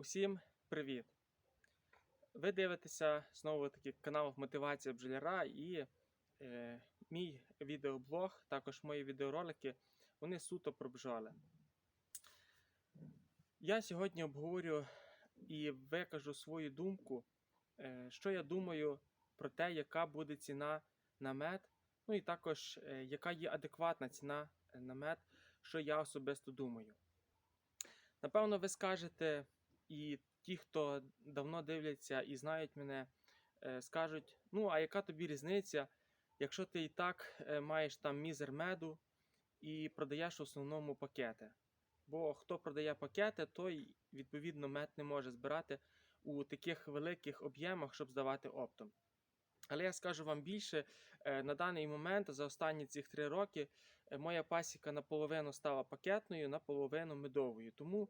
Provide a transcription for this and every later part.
Усім привіт! Ви дивитеся знову таки канал Мотивація бджоляра і е, мій відеоблог, також мої відеоролики, вони суто про бджоли. Я сьогодні обговорю і викажу свою думку, е, що я думаю про те, яка буде ціна на мед, ну і також е, яка є адекватна ціна на мед, що я особисто думаю. Напевно, ви скажете, і ті, хто давно дивляться і знають мене, е, скажуть: ну, а яка тобі різниця, якщо ти і так е, маєш там мізер меду і продаєш в основному пакети? Бо хто продає пакети, той відповідно мед не може збирати у таких великих об'ємах, щоб здавати оптом. Але я скажу вам більше, е, на даний момент, за останні ці три роки, моя пасіка наполовину стала пакетною, наполовину медовою. Тому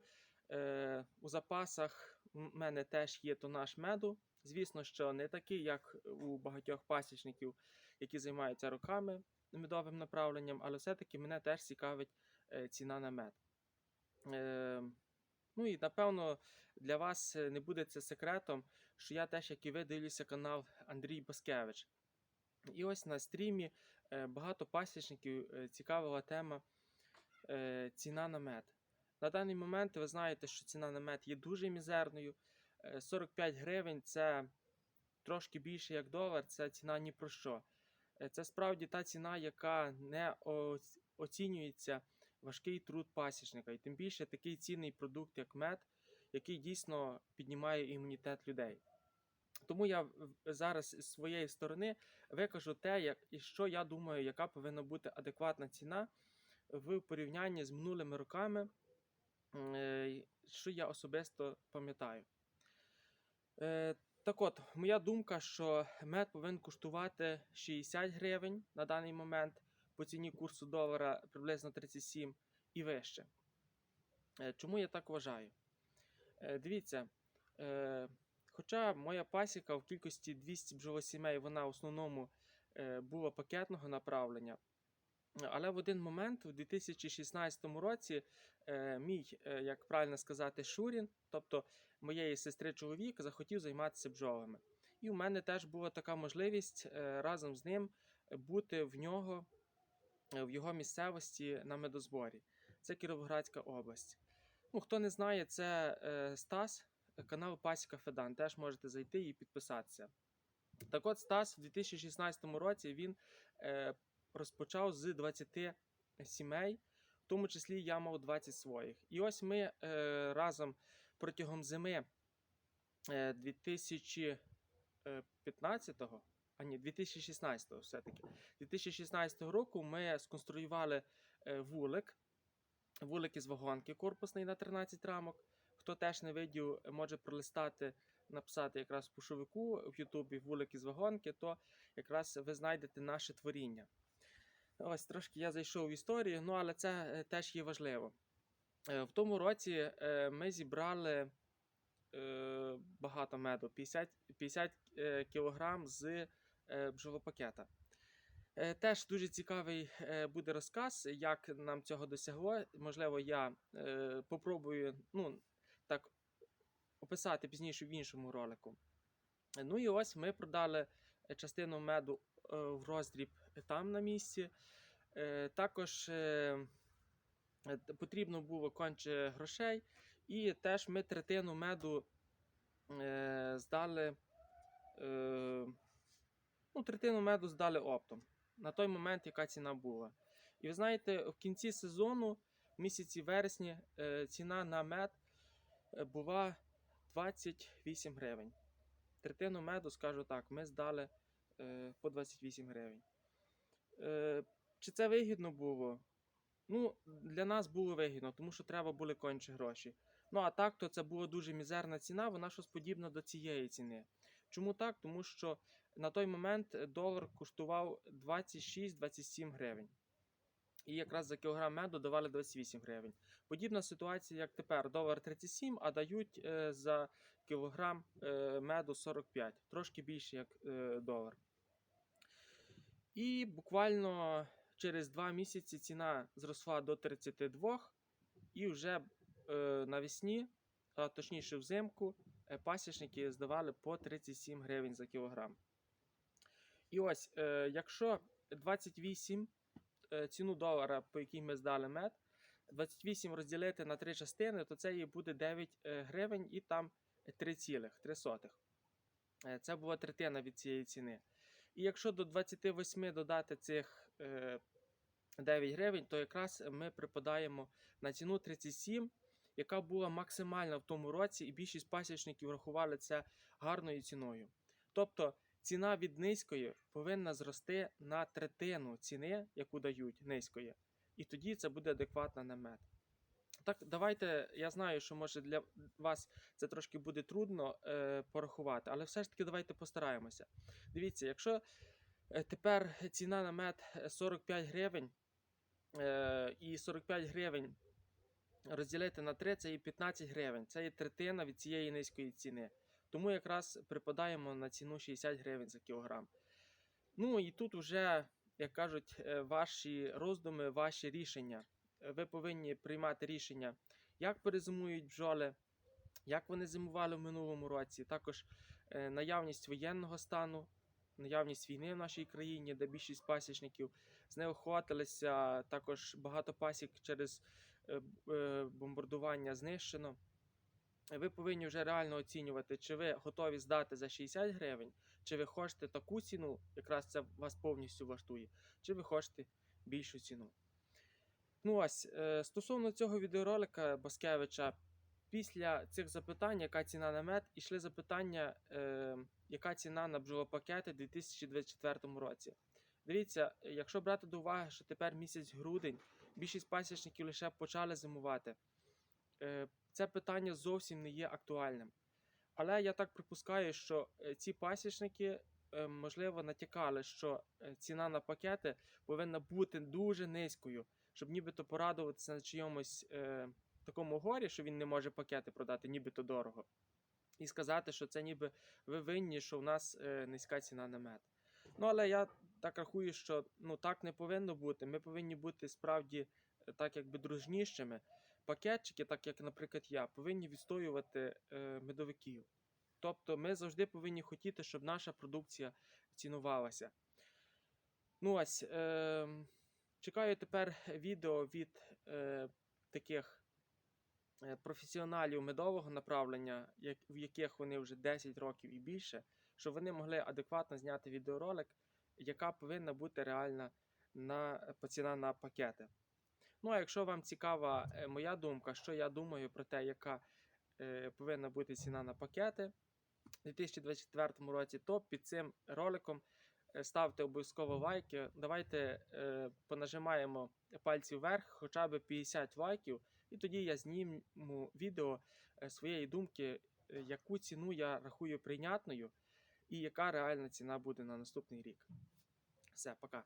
у запасах в мене теж є тонаж меду. Звісно, що не такий, як у багатьох пасічників, які займаються роками медовим направленням, але все-таки мене теж цікавить е, ціна на мед. Е, Ну і напевно для вас е, не буде це секретом, що я теж, як і ви, дивлюся канал Андрій Баскевич. І ось на стрімі е, багато пасічників е, цікавила тема е, ціна на мед. На даний момент ви знаєте, що ціна на мед є дуже мізерною. Е, 45 гривень це трошки більше як долар, це ціна ні про що. Е, Це справді та ціна, яка не оцінюється важкий труд пасічника, і тим більше такий цінний продукт, як мед, який дійсно піднімає імунітет людей. Тому я зараз з своєї сторони викажу те, як, і що я думаю, яка повинна бути адекватна ціна в порівнянні з минулими роками, е, що я особисто пам'ятаю. Е, Так от, моя думка, що мед повинен коштувати 60 гривень на даний момент по ціні курсу долара приблизно 37 і вище. Е, Чому я так вважаю? Е, Дивіться, е, хоча моя пасіка в кількості 200 бджолосімей, вона в основному е, була пакетного направлення. Але в один момент, у 2016 році, е, мій, е, як правильно сказати, Шурін, тобто моєї сестри чоловік, захотів займатися бджолами. І в мене теж була така можливість е, разом з ним бути в нього в його місцевості на медозборі. Це Кіровоградська область. Ну, хто не знає, це Стас, канал Пасіка Федан. Теж можете зайти і підписатися. Так от, Стас в 2016 році він розпочав з 20 сімей, в тому числі я мав 20 своїх. І ось ми е, разом протягом зими е, 2015-го, а ні, 2016-го все-таки. 2016 року ми сконструювали е, вулик, вулик із вагонки корпусний на 13 рамок. Хто теж не видів, може пролистати, написати якраз в пушовику в Ютубі вулик із вагонки, то якраз ви знайдете наше творіння. Ось трошки я зайшов в історію, ну але це е, теж є важливо. Е, В тому році е, ми зібрали багато меду 50, 50 е, кілограм з бджолопакета. Теж дуже цікавий буде розказ, як нам цього досягло. Можливо, я попробую ну, так, описати пізніше в іншому ролику. Ну і ось ми продали частину меду в роздріб там на місці. Е, Також е, е, потрібно було конче грошей, і теж ми третину меду здали. Ну, третину меду здали оптом. На той момент, яка ціна була. І ви знаєте, в кінці сезону, в місяці вересні, ціна на мед була 28 гривень. Третину меду, скажу так, ми здали по 28 гривень. Е, чи це вигідно було? Ну, для нас було вигідно, тому що треба були конче гроші. Ну а так, то це була дуже мізерна ціна, вона щось подібна до цієї ціни. Чому так? Тому що на той момент долар коштував 26-27 гривень. І якраз за кілограм меду давали 28 гривень. Подібна ситуація, як тепер, долар 37, а дають е, за кілограм е, меду 45, трошки більше як е, долар. І буквально через 2 місяці ціна зросла до 32, і вже е, навесні а точніше взимку, е, пасічники здавали по 37 гривень за кілограм. І ось, е, якщо 28 е, ціну долара, по якій ми здали мед, 28 розділити на три частини, то це і буде 9 е, гривень і там 3,3. Е, Це була третина від цієї ціни. І якщо до 28 додати цих е, 9 гривень, то якраз ми припадаємо на ціну 37, яка була максимальна в тому році, і більшість пасічників рахували це гарною ціною. Тобто ціна від низької повинна зрости на третину ціни, яку дають низької, і тоді це буде адекватна на мед. Так, давайте, я знаю, що може для вас це трошки буде трудно е, порахувати, але все ж таки давайте постараємося. Дивіться, якщо е, тепер ціна на мед е, 45 гривень, е, і 45 гривень розділити на 3, це і 15 гривень. Це є третина від цієї низької ціни. Тому якраз припадаємо на ціну 60 гривень за кілограм. Ну і тут вже, як кажуть, е, ваші роздуми, ваші рішення. Ви повинні приймати рішення, як перезимують бджоли, як вони зимували в минулому році, також е, наявність воєнного стану, наявність війни в нашій країні, де більшість пасічників знеохотилися, також багато пасік через е, е, бомбардування знищено. Ви повинні вже реально оцінювати, чи ви готові здати за 60 гривень, чи ви хочете таку ціну, якраз це вас повністю влаштує, чи ви хочете більшу ціну. Ну ось, е, стосовно цього відеоролика Баскевича, після цих запитань, яка ціна на мед, ішли запитання, е, яка ціна на бджолопакети у 2024 році. Дивіться, якщо брати до уваги, що тепер місяць грудень, більшість пасічників лише почали зимувати, е, це питання зовсім не є актуальним. Але я так припускаю, що ці пасічники, можливо, натякали, що ціна на пакети повинна бути дуже низькою, щоб нібито порадуватися на чийомусь е, такому горі, що він не може пакети продати, нібито дорого. І сказати, що це ніби ви винні, що в нас е, низька ціна на мед. Ну, але я так рахую, що ну, так не повинно бути. Ми повинні бути справді е, так, якби дружнішими. Пакетчики, так як, наприклад, я, повинні відстоювати е, медовиків. Тобто ми завжди повинні хотіти, щоб наша продукція цінувалася. Ну ось, е, чекаю тепер відео від е, таких е, професіоналів медового направлення, як, в яких вони вже 10 років і більше, щоб вони могли адекватно зняти відеоролик, яка повинна бути реальна на, ціна на пакети. Ну, а якщо вам цікава е, моя думка, що я думаю про те, яка е, повинна бути ціна на пакети у 2024 році, то під цим роликом ставте обов'язково лайки. Давайте е, понажимаємо пальці вверх, хоча б 50 лайків, і тоді я зніму відео е, своєї думки, е, яку ціну я рахую прийнятною, і яка реальна ціна буде на наступний рік. Все, пока.